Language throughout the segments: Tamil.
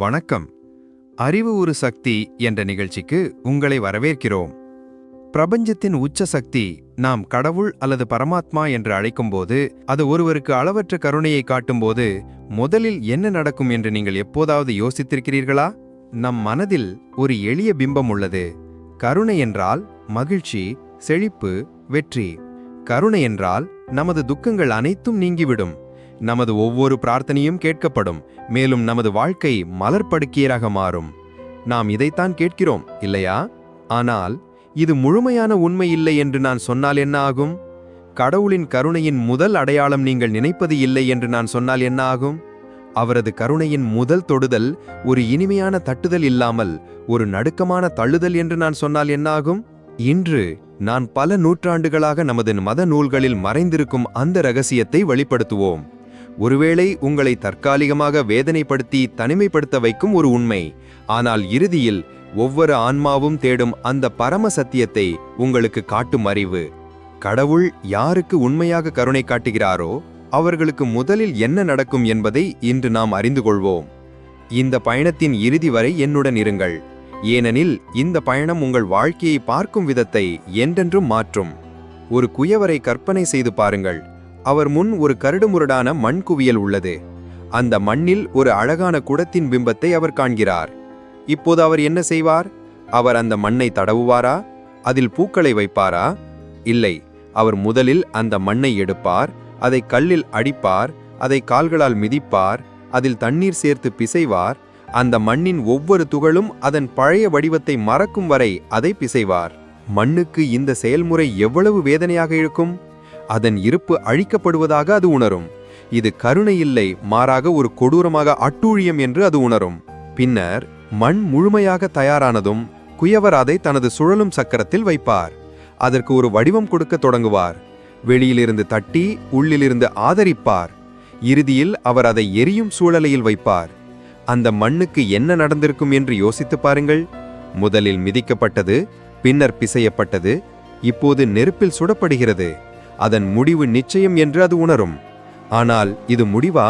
வணக்கம். அறிவு ஒரு சக்தி என்ற நிகழ்ச்சிக்கு உங்களை வரவேற்கிறோம். பிரபஞ்சத்தின் உச்ச சக்தி நாம் கடவுள் அல்லது பரமாத்மா என்று அழைக்கும்போது அது ஒருவருக்கு அளவற்ற கருணையை காட்டும்போது முதலில் என்ன நடக்கும் என்று நீங்கள் எப்போதாவது யோசித்திருக்கிறீர்களா? நம் மனதில் ஒரு எளிய பிம்பம் உள்ளது. கருணை என்றால் மகிழ்ச்சி செழிப்பு வெற்றி. கருணை என்றால் நமது துக்கங்கள் அனைத்தும் நீங்கிவிடும். நமது ஒவ்வொரு பிரார்த்தனையும் கேட்கப்படும். மேலும் நமது வாழ்க்கை மலர்படுக்கீராக மாறும். நாம் இதைத்தான் கேட்கிறோம் இல்லையா? ஆனால் இது முழுமையான உண்மை இல்லை என்று நான் சொன்னால் என்ன ஆகும்? கடவுளின் கருணையின் முதல் அடையாளம் நீங்கள் நினைப்பது இல்லை என்று நான் சொன்னால் என்ன ஆகும்? அவரது கருணையின் முதல் தொடுதல் ஒரு இனிமையான தட்டுதல் இல்லாமல் ஒரு நடுக்கமான தள்ளுதல் என்று நான் சொன்னால் என்ன ஆகும்? இன்று நான் பல நூற்றாண்டுகளாக நமது மத நூல்களில் மறைந்திருக்கும் அந்த ரகசியத்தை வெளிப்படுத்துவோம். ஒருவேளை உங்களை தற்காலிகமாக வேதனைப்படுத்தி தனிமைப்படுத்த வைக்கும் ஒரு உண்மை. ஆனால் இறுதியில் ஒவ்வொரு ஆன்மாவும் தேடும் அந்த பரம சத்தியத்தை உங்களுக்கு காட்டும் அறிவு. கடவுள் யாருக்கு உண்மையாக கருணை காட்டுகிறாரோ அவர்களுக்கு முதலில் என்ன நடக்கும் என்பதை இன்று நாம் அறிந்து கொள்வோம். இந்த பயணத்தின் இறுதி வரை என்னுடன் இருங்கள். ஏனெனில் இந்த பயணம் உங்கள் வாழ்க்கையை பார்க்கும் விதத்தை என்றென்றும் மாற்றும். ஒரு குயவரை கற்பனை செய்து பாருங்கள். அவர் முன் ஒரு கரடுமுரடான மண் குவியல் உள்ளது. அந்த மண்ணில் ஒரு அழகான குடத்தின் பிம்பத்தை அவர் காண்கிறார். இப்போது அவர் என்ன செய்வார்? அவர் அந்த மண்ணை தடவுவாரா? அதில் பூக்களை வைப்பாரா? இல்லை அவர் முதலில் அந்த மண்ணை எடுப்பார் அதை கல்லில் அடிப்பார் அதை கால்களால் மிதிப்பார் அதில் தண்ணீர் சேர்த்து பிசைவார் அந்த மண்ணின் ஒவ்வொரு துகளும் அதன் பழைய வடிவத்தை மறக்கும் வரை அதை பிசைவார். மண்ணுக்கு இந்த செயல்முறை எவ்வளவு வேதனையாக இருக்கும்? அதன் இருப்பு அழிக்கப்படுவதாக அது உணரும். இது கருணை இல்லை மாறாக ஒரு கொடூரமாக அட்டூழியம் என்று அது உணரும். பின்னர் மண் முழுமையாக தயாரானதும் குயவர் அதை தனது சுழலும் சக்கரத்தில் வைப்பார். அதற்கு ஒரு வடிவம் கொடுக்க தொடங்குவார். வெளியிலிருந்து தட்டி உள்ளிலிருந்து ஆதரிப்பார். இறுதியில் அவர் அதை எரியும் சூழலையில் வைப்பார். அந்த மண்ணுக்கு என்ன நடந்திருக்கும் என்று யோசித்து பாருங்கள். முதலில் மிதிக்கப்பட்டது பின்னர் பிசையப்பட்டது இப்போது நெருப்பில் சுடப்படுகிறது. அதன் முடிவு நிச்சயம் என்று அது உணரும். ஆனால் இது முடிவா?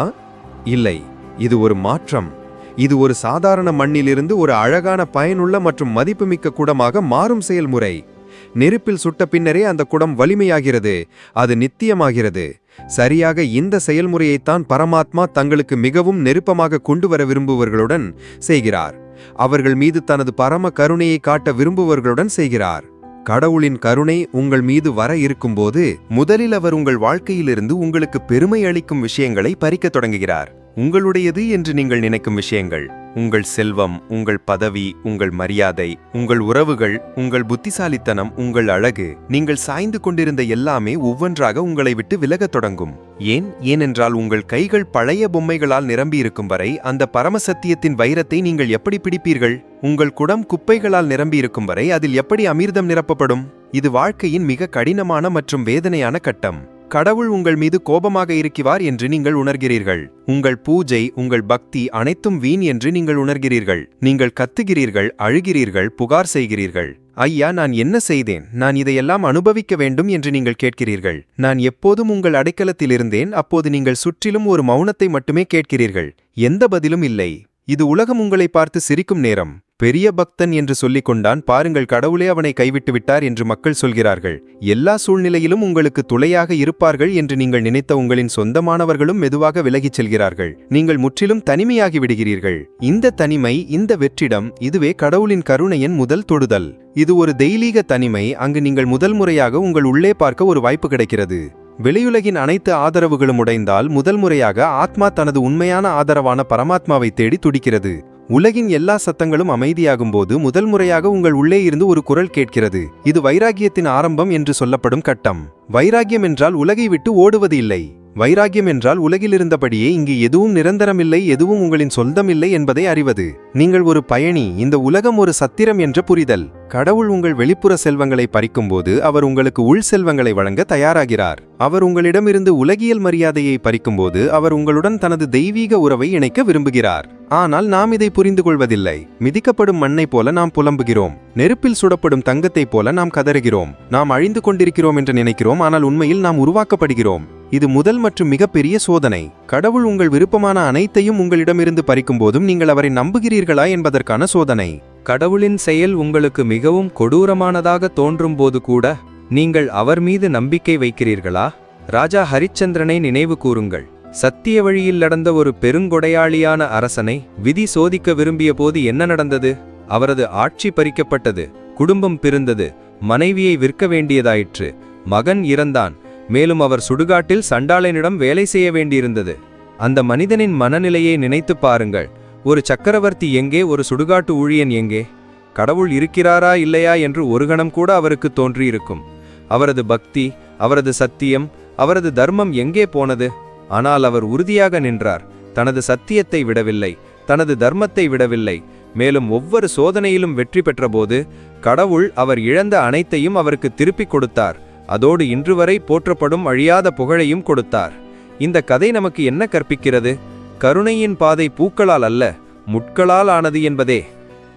இல்லை. இது ஒரு மாற்றம். இது ஒரு சாதாரண மண்ணிலிருந்து ஒரு அழகான பயனுள்ள மற்றும் மதிப்புமிக்க குடமாக மாறும் செயல்முறை. நெருப்பில் சுட்ட பின்னரே அந்த குடம் வலிமையாகிறது. அது நித்தியமாகிறது. சரியாக இந்த செயல்முறையைத்தான் பரமாத்மா தங்களுக்கு மிகவும் நெருப்பமாக கொண்டு வர விரும்புவர்களுடன் செய்கிறார். அவர்கள் மீது தனது பரம கருணையை காட்ட விரும்புவர்களுடன் செய்கிறார். கடவுளின் கருணை உங்கள் மீது வர இருக்கும்போது முதலில் அவர் உங்கள் வாழ்க்கையிலிருந்து உங்களுக்கு பெருமை அளிக்கும் விஷயங்களை பறிக்கத் தொடங்குகிறார். உங்களுடையது என்று நீங்கள் நினைக்கும் விஷயங்கள் உங்கள் செல்வம் உங்கள் பதவி உங்கள் மரியாதை உங்கள் உறவுகள் உங்கள் புத்திசாலித்தனம் உங்கள் அழகு நீங்கள் சாய்ந்து கொண்டிருந்த எல்லாமே ஒவ்வொன்றாக உங்களை விட்டு விலகத் தொடங்கும். ஏன்? ஏனென்றால் உங்கள் கைகள் பழைய பொம்மைகளால் நிரம்பியிருக்கும் வரை அந்த பரமசத்தியத்தின் வைரத்தை நீங்கள் எப்படி பிடிப்பீர்கள்? உங்கள் குடம் குப்பைகளால் நிரம்பியிருக்கும் வரை அதில் எப்படி அமிர்தம் நிரப்பப்படும்? இது வாழ்க்கையின் மிக கடினமான மற்றும் வேதனையான கட்டம். கடவுள் உங்கள் மீது கோபமாக இருக்கிறார் என்று நீங்கள் உணர்கிறீர்கள். உங்கள் பூஜை உங்கள் பக்தி அனைத்தும் வீண் என்று நீங்கள் உணர்கிறீர்கள். நீங்கள் கத்துகிறீர்கள் அழுகிறீர்கள் புகார் செய்கிறீர்கள். ஐயா நான் என்ன செய்தேன்? நான் இதையெல்லாம் அனுபவிக்க வேண்டும் என்று நீங்கள் கேட்கிறீர்கள். நான் எப்போதும் உங்கள் அடைக்கலத்தில் இருந்தேன் அப்போது நீங்கள் சுற்றிலும் ஒரு மௌனத்தை மட்டுமே கேட்கிறீர்கள். எந்த பதிலும் இல்லை. இது உலகம் உங்களை பார்த்து சிரிக்கும் நேரம். பெரிய பக்தன் என்று சொல்லிக் கொண்டான் பாருங்கள் கடவுளே அவனை கைவிட்டு விட்டார் என்று மக்கள் சொல்கிறார்கள். எல்லா சூழ்நிலையிலும் உங்களுக்கு துளையாக இருப்பார்கள் என்று நீங்கள் நினைத்த உங்களின் சொந்தமானவர்களும் மெதுவாக விலகிச் செல்கிறார்கள். நீங்கள் முற்றிலும் தனிமையாகி விடுகிறீர்கள். இந்த தனிமை இந்த வெற்றிடம் இதுவே கடவுளின் கருணையின் முதல் தொடுதல். இது ஒரு தெய்லீக தனிமை அங்கு நீங்கள் முதல் முறையாக உங்கள் உள்ளே பார்க்க ஒரு வாய்ப்பு கிடைக்கிறது. வெளியுலகின் அனைத்து ஆதரவுகளும் உடைந்தால் முதல் முறையாக ஆத்மா தனது உண்மையான ஆதரவான பரமாத்மாவை தேடி துடிக்கிறது. உலகின் எல்லா சத்தங்களும் அமைதியாகும்போது முதல் முறையாக உங்கள் உள்ளே இருந்து ஒரு குரல் கேட்கிறது. இது வைராகியத்தின் ஆரம்பம் என்று சொல்லப்படும் கட்டம். வைராகியம் என்றால் உலகை விட்டு ஓடுவது இல்லை. வைராகியம் என்றால் உலகில் இருந்தபடியே இங்கு எதுவும் நிரந்தரமில்லை எதுவும் உங்களின் சொந்தமில்லை என்பதை அறிவது. நீங்கள் ஒரு பயணி இந்த உலகம் ஒரு சத்திரம் என்ற புரிதல். கடவுள் உங்கள் வெளிப்புற செல்வங்களை பறிக்கும்போது அவர் உங்களுக்கு உள் செல்வங்களை வழங்க தயாராகிறார். அவர் உங்களிடமிருந்து உலகியல் மரியாதையை பறிக்கும்போது அவர் உங்களுடன் தனது தெய்வீக உறவை இணைக்க விரும்புகிறார். ஆனால் நாம் இதை புரிந்து கொள்வதில்லை. மிதிக்கப்படும் மண்ணை போல நாம் புலம்புகிறோம். நெருப்பில் சுடப்படும் தங்கத்தைப் போல நாம் கதறுகிறோம். நாம் அழிந்து கொண்டிருக்கிறோம் என்று நினைக்கிறோம் ஆனால் உண்மையில் நாம் உருவாக்கப்படுகிறோம். இது முதல் மற்றும் மிகப்பெரிய சோதனை. கடவுள் உங்கள் விருப்பமான அனைத்தையும் உங்களிடமிருந்து பறிக்கும் போதும் நீங்கள் அவரை நம்புகிறீர்களா என்பதற்கான சோதனை. கடவுளின் செயல் உங்களுக்கு மிகவும் கொடூரமானதாக தோன்றும்போது கூட நீங்கள் அவர் மீது நம்பிக்கை வைக்கிறீர்களா? ராஜா ஹரிச்சந்திரனை நினைவு கூறுங்கள். சத்திய வழியில் நடந்த ஒரு பெருங்கொடையாளியான அரசனை விதி சோதிக்க விரும்பிய போது என்ன நடந்தது? அவரது ஆட்சி பறிக்கப்பட்டது குடும்பம் பிரிந்தது மனைவியை விற்க வேண்டியதாயிற்று மகன் இறந்தான். மேலும் அவர் சுடுகாட்டில் சண்டாளனிடம் வேலை செய்ய வேண்டியிருந்தது. அந்த மனிதனின் மனநிலையை நினைத்துப் பாருங்கள். ஒரு சக்கரவர்த்தி எங்கே ஒரு சுடுகாட்டு ஊழியன் எங்கே? கடவுள் இருக்கிறாரா இல்லையா என்று ஒரு கணம் கூட அவருக்கு தோன்றியிருக்கும். அவரது பக்தி அவரது சத்தியம் அவரது தர்மம் எங்கே போனது? ஆனால் அவர் உறுதியாக நின்றார். தனது சத்தியத்தை விடவில்லை தனது தர்மத்தை விடவில்லை. மேலும் ஒவ்வொரு சோதனையிலும் வெற்றி பெற்றபோது கடவுள் அவர் இழந்த அனைத்தையும் அவருக்கு திருப்பிக் கொடுத்தார். அதோடு இன்று வரை போற்றப்படும் அழியாத புகழையும் கொடுத்தார். இந்த கதை நமக்கு என்ன கற்பிக்கிறது? கருணையின் பாதை பூக்களால் அல்ல முட்களால் ஆனது என்பதே.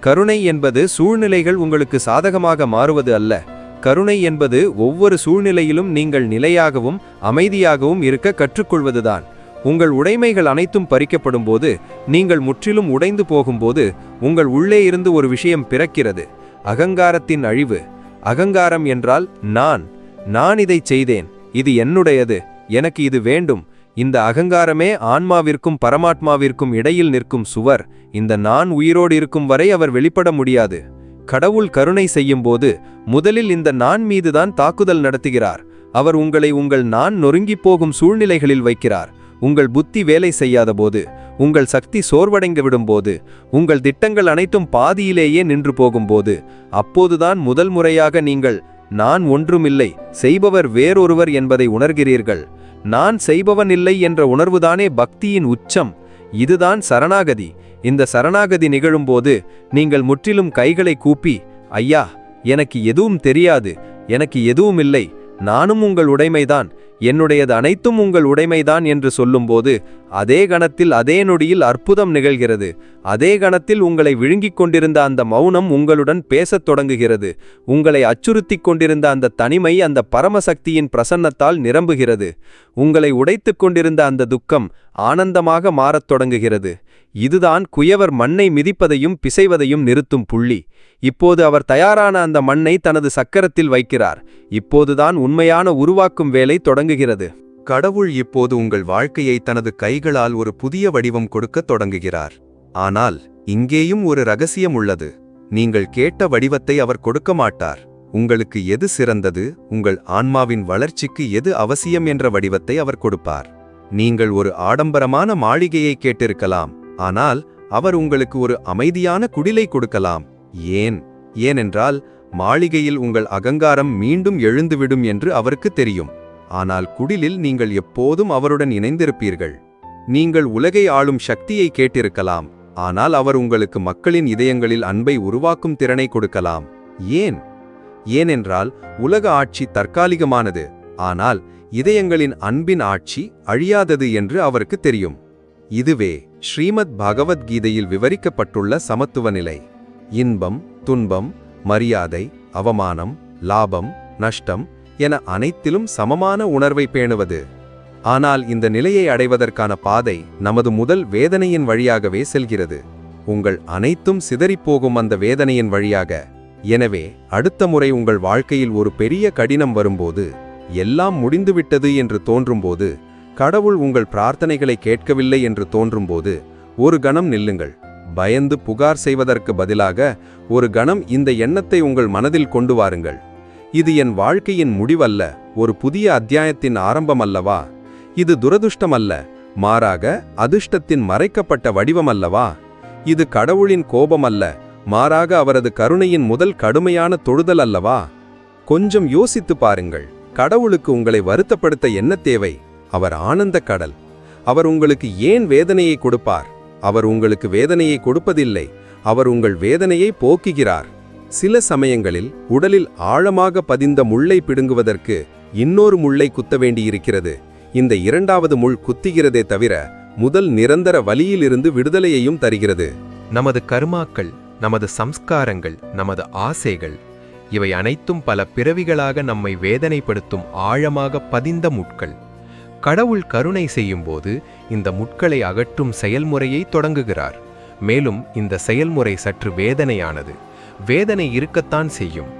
கருணை என்பது சூழ்நிலைகள் உங்களுக்கு சாதகமாக மாறுவது அல்ல. கருணை என்பது ஒவ்வொரு சூழ்நிலையிலும் நீங்கள் நிலையாகவும் அமைதியாகவும் இருக்க கற்றுக்கொள்வதுதான். உங்கள் உடைமைகள் அனைத்தும் பறிக்கப்படும் போது நீங்கள் முற்றிலும் உடைந்து போகும்போது உங்கள் உள்ளே இருந்து ஒரு விஷயம் பிறக்கிறது. அகங்காரத்தின் அழிவு. அகங்காரம் என்றால் நான் நான் இதை செய்தேன். இது என்னுடையது. எனக்கு இது வேண்டும். இந்த அகங்காரமே ஆன்மாவிற்கும் பரமாத்மாவிற்கும் இடையில் நிற்கும் சுவர். இந்த நான் உயிரோடு இருக்கும் வரை அவர் வெளிப்பட முடியாது. கடவுள் கருணை செய்யும்போது முதலில் இந்த நான் மீதுதான் தாக்குதல் நடத்துகிறார். அவர் உங்களை உங்கள் நான் நொறுங்கிப் போகும் சூழ்நிலைகளில் வைக்கிறார். உங்கள் புத்தி வேலை செய்யாதபோது உங்கள் சக்தி சோர்வடைந்து விடும்போது உங்கள் திட்டங்கள் அனைத்தும் பாதியிலேயே நின்று போகும்போது அப்போதுதான் முதல் முறையாக நீங்கள் நான் ஒன்றுமில்லை செய்பவர் வேறொருவர் என்பதை உணர்கிறீர்கள். நான் செய்பவன் இல்லை என்ற உணர்வுதானே பக்தியின் உச்சம். இதுதான் சரணாகதி. இந்த சரணாகதி நிகழும்போது நீங்கள் முற்றிலும் கைகளை கூப்பி ஐயா எனக்கு எதுவும் தெரியாது எனக்கு எதுவும் இல்லை நானும் உங்கள் உடைமைதான் என்னுடையது அனைத்தும் உங்கள் உடைமைதான் என்று சொல்லும்போது அதே கணத்தில் அதே நொடியில் அற்புதம் நிகழ்கிறது. அதே கணத்தில் உங்களை விழுங்கிக் கொண்டிருந்த அந்த மௌனம் உங்களுடன் பேசத் தொடங்குகிறது. உங்களை அச்சுறுத்தி கொண்டிருந்த அந்த தனிமை அந்த பரமசக்தியின் பிரசன்னத்தால் நிரம்புகிறது. உங்களை உடைத்து கொண்டிருந்த அந்த துக்கம் ஆனந்தமாக மாறத் தொடங்குகிறது. இதுதான் குயவர் மண்ணை மிதிப்பதையும் பிசைவதையும் நிறுத்தும் புள்ளி. இப்போது அவர் தயாரான அந்த மண்ணை தனது சக்கரத்தில் வைக்கிறார். இப்போதுதான் உண்மையான உருவாக்கும் வேலை தொடங்குகிறது. கடவுள் இப்போது உங்கள் வாழ்க்கையை தனது கைகளால் ஒரு புதிய வடிவம் கொடுக்கத் தொடங்குகிறார். ஆனால் இங்கேயும் ஒரு ரகசியம் உள்ளது. நீங்கள் கேட்ட வடிவத்தை அவர் கொடுக்க மாட்டார். உங்களுக்கு எது சிறந்தது? உங்கள் ஆன்மாவின் வளர்ச்சிக்கு எது அவசியம் என்ற வடிவத்தை அவர் கொடுப்பார். நீங்கள் ஒரு ஆடம்பரமான மாளிகையை கேட்டிருக்கலாம். ஆனால் அவர் உங்களுக்கு ஒரு அமைதியான குடிலை கொடுக்கலாம். ஏன்? ஏனென்றால் மாளிகையில் உங்கள் அகங்காரம் மீண்டும் எழுந்துவிடும் என்று அவருக்கு தெரியும். ஆனால் குடிலில் நீங்கள் எப்போதும் அவருடன் இணைந்திருப்பீர்கள். நீங்கள் உலகை ஆளும் சக்தியை கேட்டிருக்கலாம். ஆனால் அவர் உங்களுக்கு மக்களின் இதயங்களில் அன்பை உருவாக்கும் திறனை கொடுக்கலாம். ஏன்? ஏனென்றால் உலக ஆட்சி தற்காலிகமானது. ஆனால் இதயங்களின் அன்பின் ஆட்சி அழியாதது என்று அவருக்கு தெரியும். இதுவே ஸ்ரீமத் பகவத்கீதையில் விவரிக்கப்பட்டுள்ள சமத்துவ நிலை. இன்பம் துன்பம் மரியாதை அவமானம் லாபம் நஷ்டம் என அனைத்திலும் சமமான உணர்வை பேணுவது. ஆனால் இந்த நிலையை அடைவதற்கான பாதை நமது முதல் வேதனையின் வழியாகவே செல்கிறது. உங்கள் அனைத்தும் சிதறிப்போகும் அந்த வேதனையின் வழியாக. எனவே அடுத்த முறை உங்கள் வாழ்க்கையில் ஒரு பெரிய கடினம் வரும்போது எல்லாம் முடிந்துவிட்டது என்று தோன்றும்போது கடவுள் உங்கள் பிரார்த்தனைகளை கேட்கவில்லை என்று தோன்றும்போது ஒரு கணம் நில்லுங்கள். பயந்து புகார் செய்வதற்கு பதிலாக ஒரு கணம் இந்த எண்ணத்தை உங்கள் மனதில் கொண்டு வாருங்கள். இது என் வாழ்க்கையின் முடிவல்ல ஒரு புதிய அத்தியாயத்தின் ஆரம்பம் அல்லவா இது துரதுஷ்டம் அல்ல மாறாக அதிர்ஷ்டத்தின் மறைக்கப்பட்ட வடிவம் அல்லவா இது கடவுளின் கோபம் அல்ல மாறாக அவரது கருணையின் முதல் கடுமையான தொழுதல் அல்லவா? கொஞ்சம் யோசித்து பாருங்கள் கடவுளுக்கு உங்களை வருத்தப்படுத்த என்ன தேவை? அவர் ஆனந்த கடல். அவர் உங்களுக்கு ஏன் வேதனையை கொடுப்பார்? அவர் உங்களுக்கு வேதனையை கொடுப்பதில்லை. அவர் உங்கள் வேதனையை போக்குகிறார். சில சமயங்களில் உடலில் ஆழமாக பதிந்த முள்ளை பிடுங்குவதற்கு இன்னொரு முள்ளை குத்த வேண்டியிருக்கிறது. இந்த இரண்டாவது முள் குத்துகிறதே தவிர முதல் நிரந்தர வலியிலிருந்து விடுதலையையும் தருகிறது. நமது கர்மாக்கள் நமது சம்ஸ்காரங்கள் நமது ஆசைகள் இவை அனைத்தும் பல பிறவிகளாக நம்மை வேதனைப்படுத்தும் ஆழமாக பதிந்த முட்கள். கடவுள் கருணை செய்யும்போது இந்த முட்களை அகற்றும் செயல்முறையை தொடங்குகிறார். மேலும் இந்த செயல்முறை சற்று வேதனையானது. வேதனை இருக்கத்தான் செய்யும்.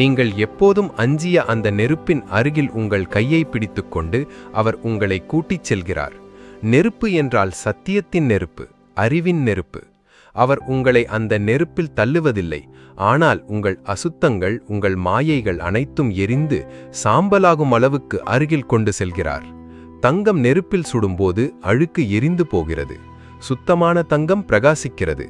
நீங்கள் எப்போதும் அஞ்சிய அந்த நெருப்பின் அருகில் உங்கள் கையை பிடித்துக்கொண்டு அவர் உங்களை கூட்டிச் செல்கிறார். நெருப்பு என்றால் சத்தியத்தின் நெருப்பு அறிவின் நெருப்பு. அவர் உங்களை அந்த நெருப்பில் தள்ளுவதில்லை. ஆனால் உங்கள் அசுத்தங்கள் உங்கள் மாயைகள் அனைத்தும் எரிந்து சாம்பலாகும் அளவுக்கு அருகில் கொண்டு செல்கிறார். தங்கம் நெருப்பில் சுடும்போது அழுக்கு எரிந்து போகிறது. சுத்தமான தங்கம் பிரகாசிக்கிறது.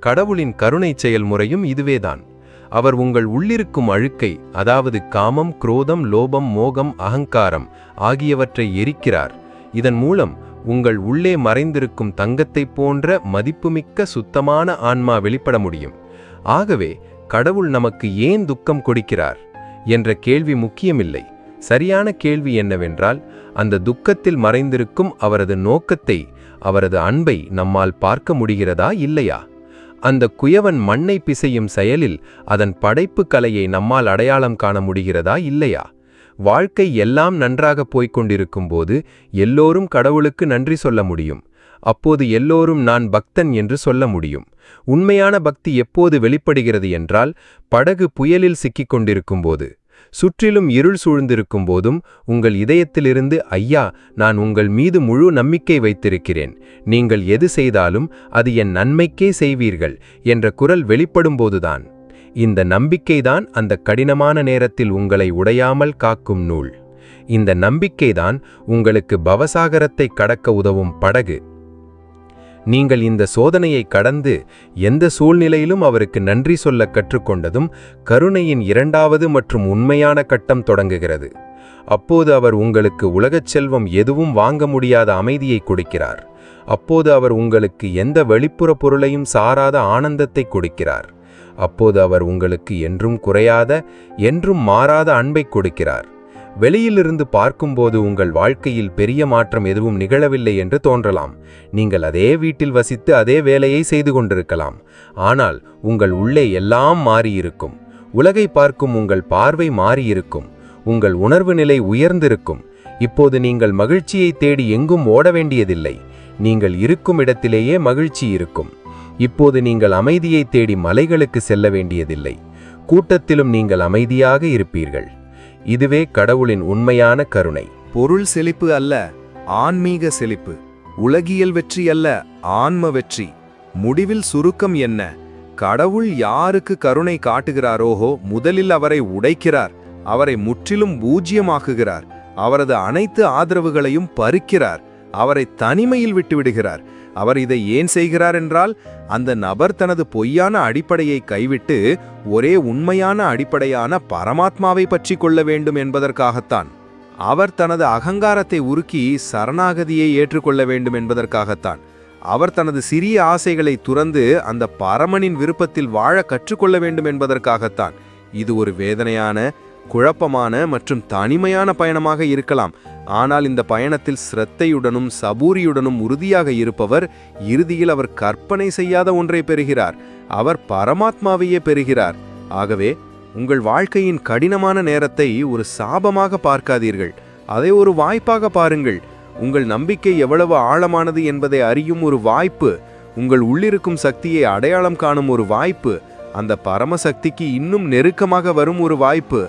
கடவுளின் கருணை செயல்முறையும் இதுவேதான். அவர் உங்கள் உள்ளிருக்கும் அழுக்கை அதாவது காமம் குரோதம் லோபம் மோகம் அகங்காரம் ஆகியவற்றை எரிக்கிறார். இதன் மூலம் உங்கள் உள்ளே மறைந்திருக்கும் தங்கத்தைப் போன்ற மதிப்புமிக்க சுத்தமான ஆன்மா வெளிப்பட முடியும். ஆகவே கடவுள் நமக்கு ஏன் துக்கம் கொடுக்கிறார்? என்ற கேள்வி முக்கியமில்லை. சரியான கேள்வி என்னவென்றால் அந்த துக்கத்தில் மறைந்திருக்கும் அவரது நோக்கத்தை அவரது அன்பை நம்மால் பார்க்க முடிகிறதா இல்லையா? அந்த குயவன் மண்ணை பிசையும் செயலில் அதன் படைப்பு கலையை நம்மால் அடையாளம் காண முடிகிறதா இல்லையா? வாழ்க்கை எல்லாம் நன்றாக போய்க் கொண்டிருக்கும்போது எல்லோரும் கடவுளுக்கு நன்றி சொல்ல முடியும். அப்போது எல்லோரும் நான் பக்தன் என்று சொல்ல முடியும். உண்மையான பக்தி எப்போது வெளிப்படுகிறது என்றால் படகு புயலில் சிக்கிக் கொண்டிருக்கும்போது சுற்றிலும் இருள் சூழ்ந்திருக்கும் போதும் உங்கள் இதயத்திலிருந்து ஐயா நான் உங்கள் மீது முழு நம்பிக்கை வைத்திருக்கிறேன். நீங்கள் எது செய்தாலும் அது என் நன்மைக்கே செய்வீர்கள் என்ற குரல் வெளிப்படும்போதுதான் இந்த நம்பிக்கைதான் அந்த கடினமான நேரத்தில் உங்களை உடையாமல் காக்கும் நூல். இந்த நம்பிக்கைதான் உங்களுக்கு பவசாகரத்தை கடக்க உதவும் படகு. நீங்கள் இந்த சோதனையை கடந்து எந்த சூழ்நிலையிலும் அவருக்கு நன்றி சொல்ல கற்றுக்கொண்டதும் கருணையின் இரண்டாவது மற்றும் உண்மையான கட்டம் தொடங்குகிறது. அப்போது அவர் உங்களுக்கு உலகச் செல்வம் எதுவும் வாங்க முடியாத அமைதியை கொடுக்கிறார். அப்போது அவர் உங்களுக்கு எந்த வெளிப்புற பொருளையும் சாராத ஆனந்தத்தை கொடுக்கிறார். அப்போது அவர் உங்களுக்கு என்றும் குறையாத என்றும் மாறாத அன்பை கொடுக்கிறார். வெளியிலிருந்து பார்க்கும்போது உங்கள் வாழ்க்கையில் பெரிய மாற்றம் எதுவும் நிகழவில்லை என்று தோன்றலாம். நீங்கள் அதே வீட்டில் வசித்து அதே வேலையை செய்து கொண்டிருக்கலாம். ஆனால் உங்கள் உள்ளே எல்லாம் மாறியிருக்கும். உலகை பார்க்கும் உங்கள் பார்வை மாறியிருக்கும். உங்கள் உணர்வு நிலை உயர்ந்திருக்கும். இப்போது நீங்கள் மகிழ்ச்சியை தேடி எங்கும் ஓட வேண்டியதில்லை. நீங்கள் இருக்கும் இடத்திலேயே மகிழ்ச்சி இருக்கும். இப்போது நீங்கள் அமைதியை தேடி மலைகளுக்கு செல்ல வேண்டியதில்லை. கூட்டத்திலும் நீங்கள் அமைதியாக இருப்பீர்கள். இதுவே கடவுளின் உண்மையான கருணை. பொருள் செழிப்பு அல்ல ஆன்மீக செழிப்பு. உலகியல் வெற்றி அல்ல ஆன்ம வெற்றி. முடிவில் சுருக்கம் என்ன? கடவுள் யாருக்கு கருணை காட்டுகிறாரோஹோ முதலில் அவரை உடைக்கிறார். அவரை முற்றிலும் பூஜ்யமாக்குகிறார். அவரது அனைத்து ஆதரவுகளையும் பறிக்கிறார். அவரை தனிமையில் விட்டுவிடுகிறார். அவர் இதை ஏன் செய்கிறார் என்றால் அந்த நபர் தனது பொய்யான அடிப்படையை கைவிட்டு ஒரே உண்மையான அடிப்படையான பரமாத்மாவை பற்றி கொள்ள வேண்டும் என்பதற்காகத்தான். அவர் தனது அகங்காரத்தை உருக்கி சரணாகதியை ஏற்றுக்கொள்ள வேண்டும் என்பதற்காகத்தான். அவர் தனது சிறிய ஆசைகளை துறந்து அந்த பரமனின் விருப்பத்தில் வாழ கற்றுக்கொள்ள வேண்டும் என்பதற்காகத்தான். இது ஒரு வேதனையான குழப்பமான மற்றும் தனிமையான பயணமாக இருக்கலாம். ஆனால் இந்த பயணத்தில் சிரத்தையுடனும் சபூரியுடனும் உறுதியாக இருப்பவர் இறுதியில் அவர் கற்பனை செய்யாத ஒன்றை பெறுகிறார். அவர் பரமாத்மாவையே பெறுகிறார். ஆகவே உங்கள் வாழ்க்கையின் கடினமான நேரத்தை ஒரு சாபமாக பார்க்காதீர்கள். அதை ஒரு வாய்ப்பாக பாருங்கள். உங்கள் நம்பிக்கை எவ்வளவு ஆழமானது என்பதை அறியும் ஒரு வாய்ப்பு உங்கள் உள்ளிருக்கும் சக்தியை அடையாளம் காணும் ஒரு வாய்ப்பு அந்த பரமசக்திக்கு இன்னும் நெருக்கமாக வரும் ஒரு வாய்ப்பு.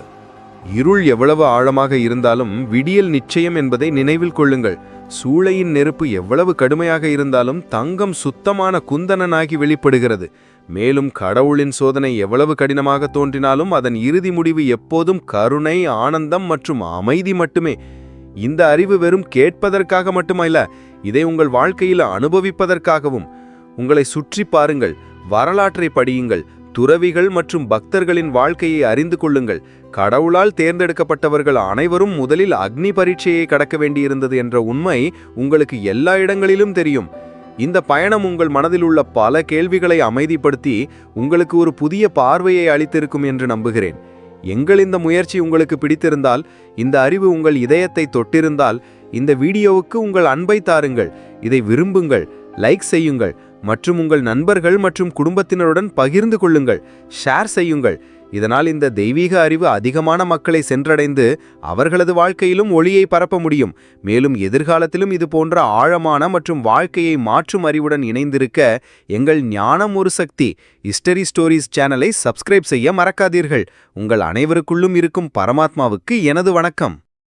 இருள் எவ்வளவு ஆழமாக இருந்தாலும் விடியல் நிச்சயம் என்பதை நினைவில் கொள்ளுங்கள். சூளையின் நெருப்பு எவ்வளவு கடுமையாக இருந்தாலும் தங்கம் சுத்தமான குந்தனனாகி வெளிப்படுகிறது. மேலும் கடவுளின் சோதனை எவ்வளவு கடினமாக தோன்றினாலும் அதன் இறுதி முடிவு எப்போதும் கருணை ஆனந்தம் மற்றும் அமைதி மட்டுமே. இந்த அறிவு வெறும் கேட்பதற்காக மட்டுமல்ல இதை உங்கள் வாழ்க்கையில் அனுபவிப்பதற்காகவும். உங்களை சுற்றி பாருங்கள் வரலாற்றை படியுங்கள் துறவிகள் மற்றும் பக்தர்களின் வாழ்க்கையை அறிந்து கொள்ளுங்கள். கடவுளால் தேர்ந்தெடுக்கப்பட்டவர்கள் அனைவரும் முதலில் அக்னி பரீட்சையை கடக்க வேண்டியிருந்தது என்ற உண்மை உங்களுக்கு எல்லா இடங்களிலும் தெரியும். இந்த பயணம் உங்கள் மனதில் உள்ள பல கேள்விகளை அமைதிப்படுத்தி உங்களுக்கு ஒரு புதிய பார்வையை அளித்திருக்கும் என்று நம்புகிறேன். எங்கள் இந்த முயற்சி உங்களுக்கு பிடித்திருந்தால் இந்த அறிவு உங்கள் இதயத்தை தொட்டிருந்தால் இந்த வீடியோவுக்கு உங்கள் அன்பை தாருங்கள். இதை விரும்புங்கள் லைக் செய்யுங்கள். மற்றும் உங்கள் நண்பர்கள் மற்றும் குடும்பத்தினருடன் பகிர்ந்து கொள்ளுங்கள் ஷேர் செய்யுங்கள். இதனால் இந்த தெய்வீக அறிவு அதிகமான மக்களை சென்றடைந்து அவர்களது வாழ்க்கையிலும் ஒளியை பரப்ப முடியும். மேலும் எதிர்காலத்திலும் இது போன்ற ஆழமான மற்றும் வாழ்க்கையை மாற்றும் அறிவுடன் இணைந்திருக்க எங்கள் ஞானம் ஒரு சக்தி. ஹிஸ்டரி ஸ்டோரிஸ் சேனலை சப்ஸ்கிரைப் செய்ய மறக்காதீர்கள். உங்கள் அனைவருக்குள்ளும் இருக்கும் பரமாத்மாவுக்கு எனது வணக்கம்.